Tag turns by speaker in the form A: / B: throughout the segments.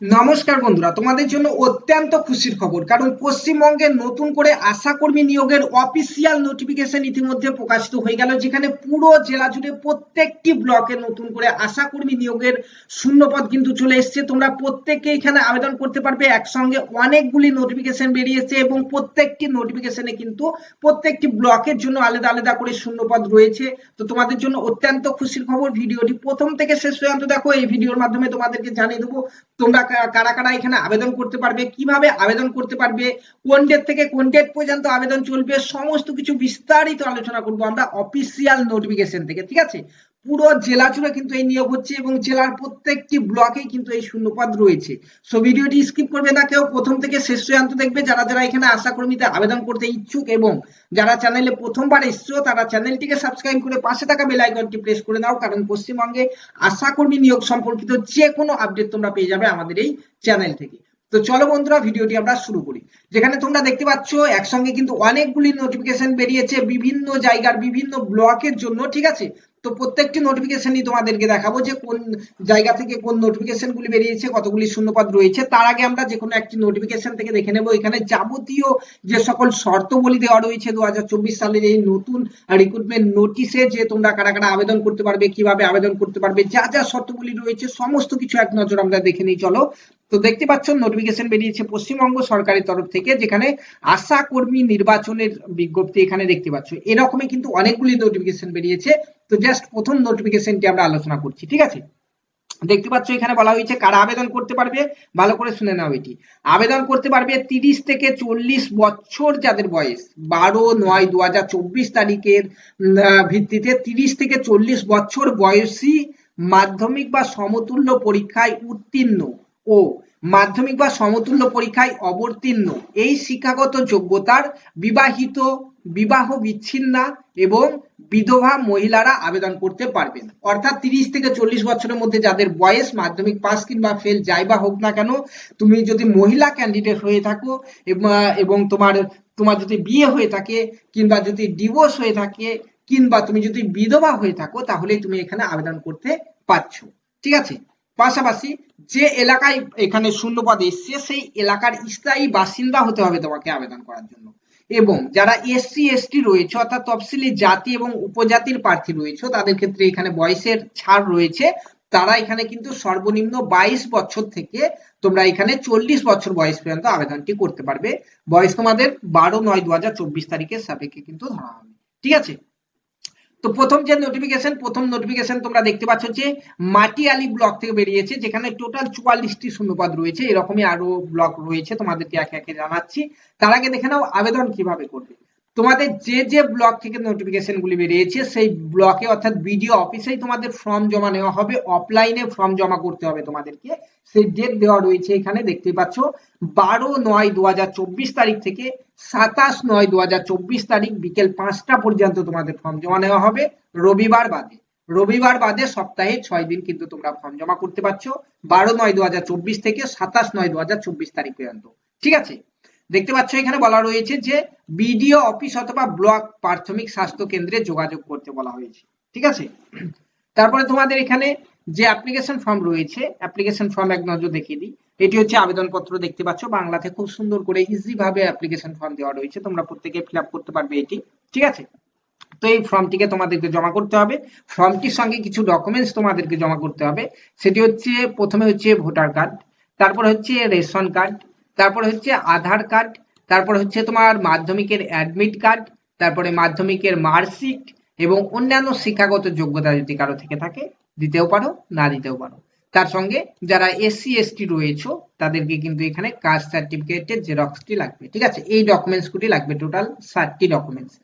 A: নমস্কার বন্ধুরা, তোমাদের জন্য অত্যন্ত খুশির খবর। কারণ পশ্চিমবঙ্গে নতুন করে আশাকর্মী নিয়োগের অফিসিয়াল নোটিফিকেশন ইতিমধ্যে প্রকাশিত হয়ে গেল, যেখানে পুরো জেলা জুড়ে প্রত্যেকটি ব্লকে নতুন করে আশাকর্মী নিয়োগের শূন্যপদ কিন্তু চলে এসছে। তোমরা প্রত্যেককে এখানে আবেদন করতে পারবে, একসঙ্গে অনেকগুলি নোটিফিকেশন বেরিয়েছে এবং প্রত্যেকটি নোটিফিকেশনে কিন্তু প্রত্যেকটি ব্লকের জন্য আলাদা আলাদা করে শূন্যপদ রয়েছে। তো তোমাদের জন্য অত্যন্ত খুশির খবর, ভিডিওটি প্রথম থেকে শেষ পর্যন্ত দেখো, এই ভিডিওর মাধ্যমে তোমাদেরকে জানিয়ে দেবো, তোমরা কারা কারা এখানে আবেদন করতে পারবে, কীভাবে আবেদন করতে পারবে, কোন ডেট থেকে কোন ডেট পর্যন্ত আবেদন চলবে, সমস্ত কিছু বিস্তারিত আলোচনা করব আমরা অফিসিয়াল নোটিফিকেশন থেকে, ঠিক আছে? পুরো জেলা জুড়ে কিন্তু এই নিয়োগ হচ্ছে এবং জেলার প্রত্যেকটি ব্লকে কিন্তু এই শূন্যপদ রয়েছে। সো ভিডিওটি স্কিপ করবে না কেউ। প্রথম থেকে শেষ পর্যন্ত দেখবে যারা যারা এখানে আশা কর্মীতে আবেদন করতে ইচ্ছুক এবং যারা চ্যানেলে প্রথমবার এসছো, তারা চ্যানেলটিকে সাবস্ক্রাইব করে পাশে থাকা বেল আইকনটি প্রেস করে দাও কারণ পশ্চিমবঙ্গে আশা কর্মী নিয়োগ সম্পর্কিত যে কোনো আপডেট তোমরা পেয়ে যাবে আমাদের এই চ্যানেল থেকে। তো চলো বন্ধুরা, ভিডিওটি আমরা শুরু করি। যেখানে তোমরা দেখতে পাচ্ছ, একসঙ্গে কিন্তু অনেকগুলি নোটিফিকেশন বেরিয়েছে বিভিন্ন জায়গার বিভিন্ন ব্লকের জন্য, ঠিক আছে? তো প্রত্যেকটি নোটিফিকেশনই তোমাদেরকে দেখাবো যে কোন জায়গা থেকে কোন নোটিফিকেশন গুলি বেরিয়েছে, কতগুলি শূন্যপদ রয়েছে। তার আগে আমরা যে কোনো একটি নোটিফিকেশন থেকে দেখে নেব, এখানে যাবতীয় যে সকল শর্তবলী দেওয়া রয়েছে দু সালের এই নতুন রিক্রুটমেন্ট নোটিশে যে তোমরা কারা কারা আবেদন করতে পারবে, কীভাবে আবেদন করতে পারবে, যা যা শর্তবলী রয়েছে, সমস্ত কিছু এক নজর আমরা দেখে নিই, চলো। তো দেখতে পাচ্ছ নোটিফিকেশন বেরিয়েছে পশ্চিমবঙ্গ সরকারের তরফ থেকে, যেখানে আশা কর্মী নির্বাচনের বিজ্ঞপ্তি এখানে দেখতে পাচ্ছ। এরকমই কিন্তু অনেকগুলি নোটিফিকেশন বেরিয়েছে। তো জাস্ট প্রথম নোটিফিকেশনটি আমরা আলোচনা করছি, ঠিক আছে? দেখতে পাচ্ছ এখানে বলা হয়েছে কারা আবেদন করতে পারবে, ভালো করে শুনে নাও এটি। আবেদন করতে পারবে তিরিশ থেকে চল্লিশ বছর যাদের বয়স, বারো, নয় দু তারিখের ভিত্তিতে তিরিশ থেকে চল্লিশ বছর বয়সী মাধ্যমিক বা সমতুল্য পরীক্ষায় উত্তীর্ণ ও মাধ্যমিক বা সমতুল্য পরীক্ষায় অবতীর্ণ। এই শিক্ষাগত যোগ্যতার বিবাহিত, বিবাহ বিচ্ছিন্না এবং বিধবা মহিলারা আবেদন করতে পারবেন। অর্থাৎ তিরিশ থেকে চল্লিশ বছরের মধ্যে যাদের বয়স, মাধ্যমিক পাস কিংবা ফেল যাই বা হোক না কেন, তুমি যদি মহিলা ক্যান্ডিডেট হয়ে থাকো, এবং- তোমার তোমার যদি বিয়ে হয়ে থাকে, কিংবা যদি ডিভোর্স হয়ে থাকে, কিংবা তুমি যদি বিধবা হয়ে থাকো তাহলে তুমি এখানে আবেদন করতে পারছ। ঠিক আছে? পাশাপাশি যে এলাকায় এখানে শূন্যপদ এসছে, সেই এলাকার স্থায়ী বাসিন্দা হতে হবে তোমাকে আবেদন করার জন্য। এবং যারা এসসি, এসটি রয়েছে, অর্থাৎ তফসিলি জাতি এবং উপজাতির প্রার্থী রয়েছে, তাদের ক্ষেত্রে এখানে বয়সের ছাড় রয়েছে। তারা এখানে কিন্তু সর্বনিম্ন বাইশ বছর থেকে তোমরা এখানে চল্লিশ বছর বয়স পর্যন্ত আবেদনটি করতে পারবে। বয়স তোমাদের বারো নয় দু হাজার চব্বিশ তারিখের সাপেক্ষে কিন্তু ধরা হবে। ঠিক আছে? তো প্রথম যে নোটিফিকেশন প্রথম নোটিফিকেশন তোমরা দেখতে পাচ্ছ যে মাটি মাটিয়ালি ব্লক থেকে বেরিয়েছে, যেখানে টোটাল চুয়াল্লিশটি শূন্যপদ রয়েছে। এরকমই আরও ব্লক রয়েছে তোমাদেরকে একে একে জানাচ্ছি। তার আগে দেখে নাও, আবেদন কীভাবে করবে? তোমাদের যে যে ব্লক থেকে নোটিফিকেশন গুলি বেরিয়েছে, সেই ব্লকে অর্থাৎ বিডিও অফিসেই তোমাদের ফর্ম জমা নেওয়া হবে। অফলাইনে ফর্ম জমা করতে হবে তোমাদেরকে। সেই ডেট দেওয়া রয়েছে এখানে দেখতে পাচ্ছ। বারো নয় দু তারিখ থেকে সাতাশ নয় দু তারিখ বিকেল পাঁচটা পর্যন্ত তোমাদের ফর্ম জমা নেওয়া হবে। রবিবার বাদে। রবিবার বাদে সপ্তাহে ছয় দিন কিন্তু তোমরা ফর্ম জমা করতে পারছ। বারো নয় দু থেকে সাতাশ নয় দু তারিখ পর্যন্ত। ঠিক আছে? দেখতে পাচ্ছ এখানে বলা রয়েছে যে বিডিও অফিস অথবা ব্লক প্রাথমিক স্বাস্থ্য কেন্দ্রে যোগাযোগ করতে বলা হয়েছে। ঠিক আছে? তারপরে তোমাদের এখানে যে অ্যাপ্লিকেশন ফর্ম রয়েছে, অ্যাপ্লিকেশন ফর্ম এক নজর দেখিয়ে দিই। এটি হচ্ছে আবেদনপত্র দেখতে পাচ্ছ। বাংলাতে খুব সুন্দর করে ইজি ভাবে অ্যাপ্লিকেশন ফর্ম দেওয়া রয়েছে। তোমরা প্রত্যেকে ফিল করতে পারবে এটি। ঠিক আছে? তো এই ফর্মটিকে তোমাদেরকে জমা করতে হবে। ফর্মটির সঙ্গে কিছু ডকুমেন্টস তোমাদেরকে জমা করতে হবে। সেটি হচ্ছে, প্রথমে হচ্ছে ভোটার কার্ড তারপর হচ্ছে রেশন কার্ড তারপর হচ্ছে আধার কার্ড, তারপর হচ্ছে তোমার মাধ্যমিকের অ্যাডমিট কার্ড তারপরে মাধ্যমিকের মার্কশিট এবং অন্যান্য শিক্ষাগত যোগ্যতা যদি কারও থেকে থাকে, দিতেও পারো, না দিতেও পারো। তার সঙ্গে যারা এসসি এসটি রয়েছে, তাদেরকে কিন্তু এখানে কাস্ট সার্টিফিকেটের জেরক্সটি লাগবে, ঠিক আছে? এই ডকুমেন্টস গুলি লাগবে টোটাল ষাটটি ডকুমেন্টস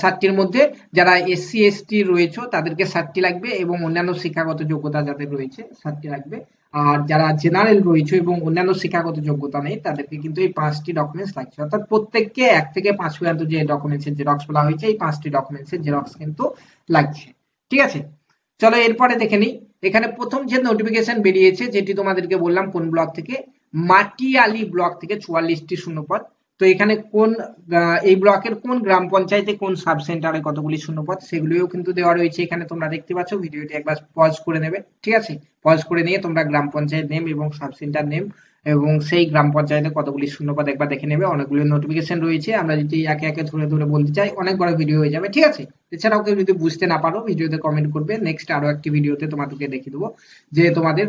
A: সাতটির মধ্যে যারা এসসি এসটি রয়েছে, তাদেরকে সাতটি লাগবে এবং অন্যান্য শিক্ষাগত যোগ্যতা যাদের রয়েছে সাতটি লাগবে। আর যারা জেনারেল রয়েছে এবং অন্যান্য শিক্ষাগত যোগ্যতা নেই, তাদেরকে কিন্তু এই পাঁচটি ডকুমেন্টস লাগছে। অর্থাৎ প্রত্যেককে এক থেকে পাঁচ পর্যন্ত যে ডকুমেন্টস এর জেরক্স বলা হয়েছে, এই পাঁচটি ডকুমেন্টস এর জেরক্স কিন্তু লাগছে। ঠিক আছে? চলো এরপরে দেখে নিই। এখানে প্রথম যে নোটিফিকেশন বেরিয়েছে, যেটি তোমাদেরকে বললাম কোন ব্লক থেকে? মাটিয়ালি ব্লক থেকে চুয়াল্লিশটি শূন্যপদ। তো এখানে কোন এই ব্লকের কোন গ্রাম পঞ্চায়েতে কোন সাব সেন্টারে কতগুলি শূন্যপদ, সেগুলিও কিন্তু দেওয়া রয়েছে। এখানে তোমরা দেখতে পাচ্ছ, ভিডিওটি একবার পজ করে নেবে। ঠিক আছে? পজ করে নিয়ে তোমরা গ্রাম পঞ্চায়েত নেম এবং সাব সেন্টার নেম এবং সেই গ্রাম পঞ্চায়েতে কতগুলি শূন্যপদ একবার দেখে নেবে। অনেকগুলি নোটিফিকেশন রয়েছে। আমরা যদি একে একে ধরে ধরে বলতে চাই, অনেক বড় ভিডিও হয়ে যাবে। ঠিক আছে? এছাড়াও কেউ যদি বুঝতে না পারো, ভিডিওতে কমেন্ট করবে। নেক্সট আরও একটি ভিডিওতে তোমাদেরকে দেখিয়ে দেবো যে তোমাদের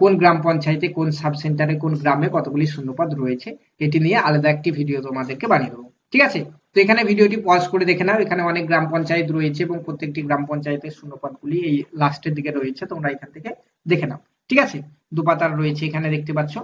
A: কোন গ্রাম পঞ্চায়েতে, কোন সাব সেন্টারে কোন গ্রামে কতগুলি শূন্যপদ রয়েছে। এটি নিয়ে আলাদা একটি ভিডিও তোমাদেরকে বানিয়ে দেবো। ঠিক আছে? তো এখানে ভিডিওটি পজ করে দেখে নাও। এখানে অনেক গ্রাম পঞ্চায়েত রয়েছে এবং প্রত্যেকটি গ্রাম পঞ্চায়েতের শূন্যপদগুলি এই লাস্টের দিকে রয়েছে। তোমরা এখান থেকে দেখে নাও। ঠিক আছে? দুপাতার রয়েছে এখানে দেখতে পাচ্ছ।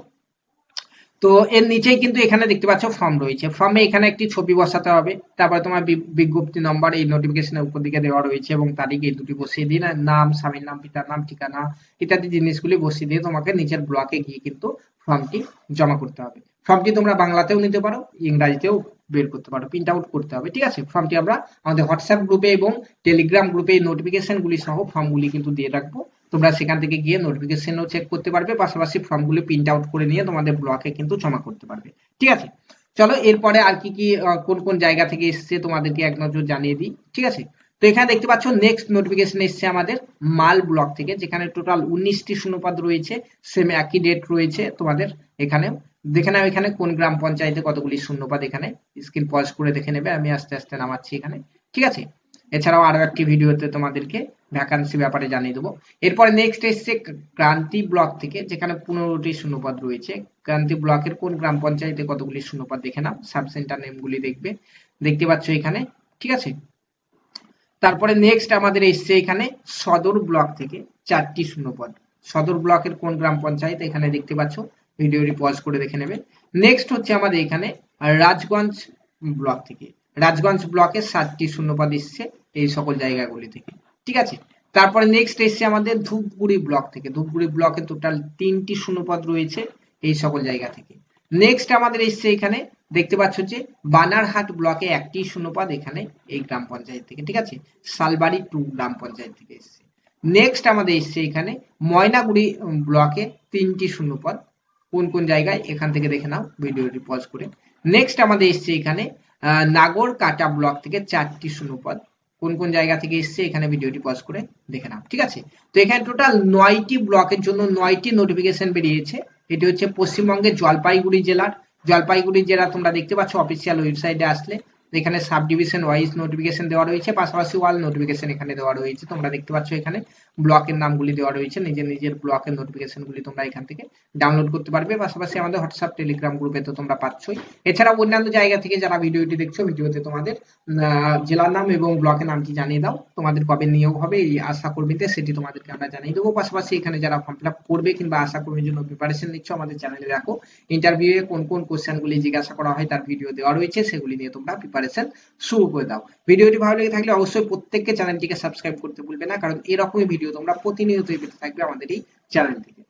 A: তো এর নিচেই কিন্তু এখানে দেখতে পাচ্ছ ফর্ম রয়েছে। ফর্মে এখানে একটি ছবি বসাতে হবে। তারপরে তোমার বিজ্ঞপ্তি নম্বর এই নোটিফিকেশনের উপর দিকে দেওয়া রয়েছে এবং তারিখ এই দুটি বসিয়ে দিয়ে নাম, স্বামীর নাম, পিতার নাম, ঠিকানা ইত্যাদি জিনিসগুলি বসিয়ে দিয়ে তোমাকে নিচের ব্লকে গিয়ে কিন্তু ফর্মটি জমা করতে হবে। ফর্মটি তোমরা বাংলাতেও নিতে পারো, ইংরাজিতেও বের করতে পারো প্রিন্ট আউট করতে হবে, ঠিক আছে? ফর্মটি আমরা আমাদের হোয়াটসঅ্যাপ গ্রুপে এবং টেলিগ্রাম গ্রুপে এই নোটিফিকেশন গুলি সহ ফর্মগুলি কিন্তু দিয়ে রাখব। তোমরা সেখান থেকে গিয়ে নোটিফিকেশনও চেক করতে পারবে, পাশাপাশি ফর্মগুলি প্রিন্ট আউট করে নিয়ে তোমাদের ব্লকে কিন্তু জমা করতে পারবে, ঠিক আছে? চলো, এরপরে আর কি কি কোন কোন জায়গা থেকে এসছে তোমাদেরকে এক নজর জানিয়ে দিই, ঠিক আছে? তো এখানে দেখতে পাচ্ছ নেক্সট নোটিফিকেশন এসছে আমাদের মাল ব্লক থেকে, যেখানে টোটাল উনিশটি শূন্যপদ রয়েছে সেম একই ডেট রয়েছে তোমাদের এখানে দেখে নাও এখানে কোন গ্রাম পঞ্চায়েতে কতগুলি শূন্যপদ এখানে। স্ক্রিন পজ করে দেখে নেবে, আমি আস্তে আস্তে নামাচ্ছি এখানে। ঠিক আছে? এছাড়াও আরও একটি ভিডিওতে তোমাদেরকে ভ্যাকান্সি ব্যাপারে জানিয়ে দেবো। এরপরে নেক্সট এসছে ক্রান্তি ব্লক থেকে, যেখানে পনেরোটি শূন্যপদ রয়েছে। ক্রান্তি ব্লকের কোন গ্রাম পঞ্চায়েতে কতগুলি শূন্যপদ দেখে নাও সাব সেন্টার নেমগুলি দেখবে। দেখতে পাচ্ছ এখানে, ঠিক আছে? তারপরে নেক্সট আমাদের এসছে এখানে সদর ব্লক থেকে চারটি শূন্যপদ। সদর ব্লকের কোন গ্রাম পঞ্চায়েত এখানে দেখতে পাচ্ছ? ভিডিওটি পজ করে দেখে নেবে নেক্সট হচ্ছে আমাদের এখানে রাজগঞ্জ ব্লক থেকে। রাজগঞ্জ ব্লকে সাতটি শূন্যপদ এসছে এই সকল জায়গাগুলি থেকে। ঠিক আছে? তারপরে নেক্সট এসছে আমাদের ধূপগুড়ি ব্লক থেকে। ধূপগুড়ি ব্লকে টোটাল তিনটি শূন্যপদ রয়েছে এই সকল জায়গা থেকে। নেক্সট আমাদের এসছে এখানে, দেখতে পাচ্ছ যে বানারহাট ব্লকে একটি শূন্যপদ এখানে এই গ্রাম পঞ্চায়েত থেকে। ঠিক আছে? শালবাড়ি টু গ্রাম পঞ্চায়েত থেকে এসছে। নেক্সট আমাদের এসছে এখানে ময়নাগুড়ি ব্লকে তিনটি শূন্যপদ। কোন কোন জায়গায়, এখান থেকে দেখে নাও, ভিডিওটি পজ করে। নেক্সট আমাদের এসছে এখানে নাগর কাটা ব্লক থেকে চারটি শূন্যপদ কোন কোন জায়গা থেকে এসছে, এখানে ভিডিওটি পজ করে দেখে নাও, ঠিক আছে? তো এখানে টোটাল নয়টি ব্লকের জন্য নয়টি নোটিফিকেশন বেরিয়েছে। এটি হচ্ছে পশ্চিমবঙ্গের জলপাইগুড়ি জেলার। জলপাইগুড়ি জেলা তোমরা দেখতে পাচ্ছ অফিসিয়াল ওয়েবসাইটে আসলে। এখানে সাব ডিভিশন ওয়াইজ নোটিফিকেশন দেওয়া রয়েছে, পাশাপাশি ওয়াল নোটিফিকেশন এখানে দেওয়া রয়েছে। তোমরা দেখতে পাচ্ছ এখানে ব্লকের নামগুলি দেওয়া রয়েছে। নিজের নিজের ব্লকের নোটিফিকেশন গুলি তোমরা এখান থেকে ডাউনলোড করতে পারবে। পাশাপাশি আমাদের হোয়াটসঅ্যাপ টেলিগ্রাম গ্রুপে তো তোমরা পাচ্ছই। এছাড়াও অন্যান্য জায়গা থেকে যারা ভিডিওটি দেখছ ভিডিওতে তোমাদের জেলার নাম এবং ব্লকের নামটি জানিয়ে দাও। তোমাদের কবে নিয়োগ হবে, এই আশা কর্মীতে সেটি তোমাদেরকে আমরা জানিয়ে দেবো। পাশাপাশি এখানে যারা ফর্ম ফিল করবে কিংবা আশা কর্মীর জন্য প্রিপারেশন নিচ্ছ, আমাদের চ্যানেলে দেখো ইন্টারভিউ এ কোন কোন কোশ্চেন গুলি জিজ্ঞাসা করা হয়, তার ভিডিও দেওয়া রয়েছে, সেগুলি নিয়ে তোমরা শুরু করে দাও। ভিডিওটি ভালো লেগে থাকলে অবশ্যই প্রত্যেককে চ্যানেলটিকে সাবস্ক্রাইব করতে ভুলবে না, কারণ এরকমই ভিডিও তোমরা প্রতিনিয়তই পেতে থাকবে আমাদের এই চ্যানেল থেকে।